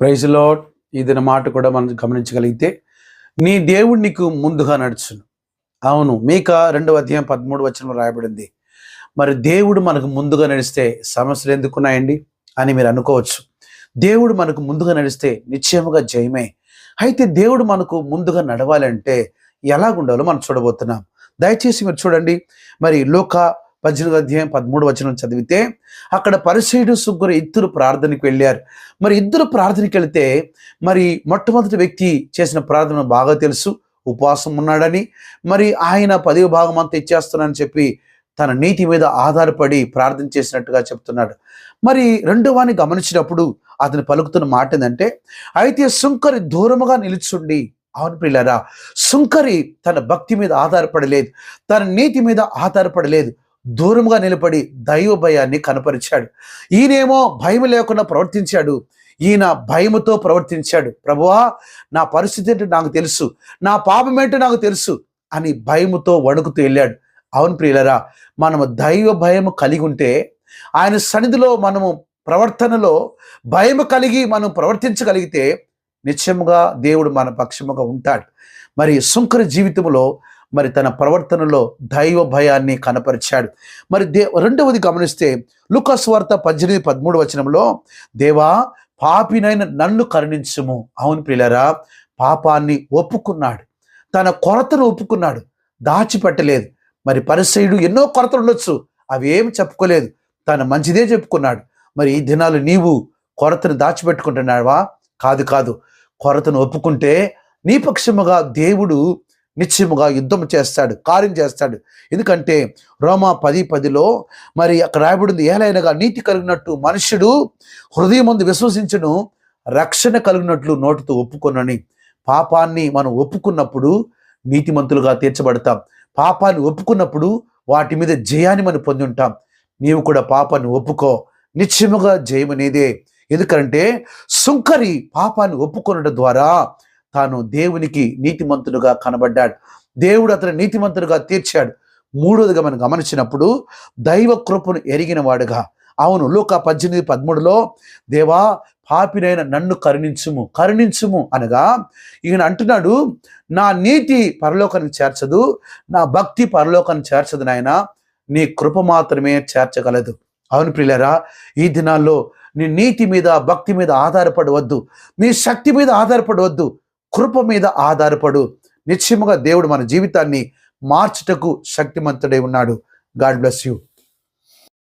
Praise lord ఇది మాట కూడా మనం గమనించగలిగితే నీ దేవుడు నీకు ముందుగా నడుచును. అవును మీక రెండవ అధ్యాయం పదమూడు వచ్చిన రాయబడింది. మరి దేవుడు మనకు ముందుగా నడిస్తే సమస్యలు ఎందుకున్నాయండి అని మీరు అనుకోవచ్చు. దేవుడు మనకు ముందుగా నడిస్తే నిశ్చయముగా జయమే. అయితే దేవుడు మనకు ముందుగా నడవాలంటే ఎలాగుండాలో మనం చూడబోతున్నాం. దయచేసి మీరు చూడండి. మరి లోక పద్దెనిమిది అధ్యాయం పదమూడు వచనం చదివితే అక్కడ పరిశీడు సుగ్గురు ఇద్దరు ప్రార్థనకి వెళ్ళారు. మరి ఇద్దరు ప్రార్థనకి వెళితే మరి మొట్టమొదటి వ్యక్తి చేసిన ప్రార్థన బాగా తెలుసు ఉపవాసం ఉన్నాడని మరి ఆయన పదవి భాగం అంతా ఇచ్చేస్తున్నానని చెప్పి తన నీతి మీద ఆధారపడి ప్రార్థన చేసినట్టుగా చెప్తున్నాడు. మరి రెండో వాడిని గమనించినప్పుడు అతను పలుకుతున్న మాట ఏంటంటే అయితే సుంకరి దూరముగా నిలుచుండి. అవును పిల్లరా సుంకరి తన భక్తి మీద ఆధారపడలేదు తన నీతి మీద ఆధారపడలేదు దూరంగా నిలబడి దైవ భయాన్ని కనపరిచాడు. ఈయనేమో భయం లేకుండా ప్రవర్తించాడు. ఈయన భయముతో ప్రవర్తించాడు. ప్రభువా నా పరిస్థితి ఏంటో నాకు తెలుసు. నా పాపం ఏంటో నాకు తెలుసు అని భయముతో వణుకుతూ వెళ్ళాడు. అవును ప్రియులరా మనము దైవ భయము కలిగి ఉంటే ఆయన సన్నిధిలో మనము ప్రవర్తనలో భయము కలిగి మనం ప్రవర్తించగలిగితే నిత్యముగా దేవుడు మన పక్షముగా ఉంటాడు. మరి సుంకర జీవితంలో మరి తన ప్రవర్తనలో దైవ భయాన్ని కనపరిచాడు. మరి దే రెండవది గమనిస్తే లుకస్ వార్త పద్దెనిమిది పదమూడు వచనంలో దేవా పాపినైన నన్ను కరుణించుము. అవును పిల్లరా పాపాన్ని ఒప్పుకున్నాడు. తన కొరతను ఒప్పుకున్నాడు. దాచిపెట్టలేదు. మరి పరిసయుడు ఎన్నో కొరతలు ఉండొచ్చు. అవి ఏమి చెప్పుకోలేదు. తన మంచిదే చెప్పుకున్నాడు. మరి ఈ దినాలు నీవు కొరతను దాచిపెట్టుకుంటున్నావా? కాదు కాదు. కొరతను ఒప్పుకుంటే నీ పక్షముగా దేవుడు నిశ్చయముగా యుద్ధం చేస్తాడు కార్యం చేస్తాడు. ఎందుకంటే రోమా పది పదిలో మరి అక్కడ రాయబడింది ఏలైనగా నీతి కలిగినట్టు మనుష్యుడు హృదయం ముందు విశ్వసించును రక్షణ కలిగినట్లు నోటితో ఒప్పుకొనని. పాపాన్ని మనం ఒప్పుకున్నప్పుడు నీతిమంతులుగా తీర్చబడతాం. పాపాన్ని ఒప్పుకున్నప్పుడు వాటి మీద జయాన్ని మనం పొంది ఉంటాం నీవు కూడా పాపాన్ని ఒప్పుకో. నిశ్చయముగా జయమనేదే. ఎందుకంటే సుంకరి పాపాన్ని ఒప్పుకొనడం ద్వారా తాను దేవునికి నీతిమంతుడుగా కనబడ్డాడు. దేవుడు అతను నీతిమంతుడుగా తీర్చాడు. మూడోదిగా మనం గమనించినప్పుడు దైవ కృపను ఎరిగిన వాడుగా. అవును లోక పద్దెనిమిది పదమూడులో దేవా పాపినైన నన్ను కరుణించుము కరుణించుము అనగా ఈయన అంటున్నాడు నా నీతి పరలోకాన్ని చేర్చదు నా భక్తి పరలోకాన్ని చేర్చదు నాయన నీ కృప మాత్రమే చేర్చగలదు. అవును ప్రియులరా ఈ దినాల్లో నీ నీతి మీద భక్తి మీద ఆధారపడవద్దు. నీ శక్తి మీద ఆధారపడవద్దు. కృప మీద ఆధారపడు. నిశ్చయముగా దేవుడు మన జీవితాన్ని మార్చుటకు శక్తిమంతుడై ఉన్నాడు. God bless you.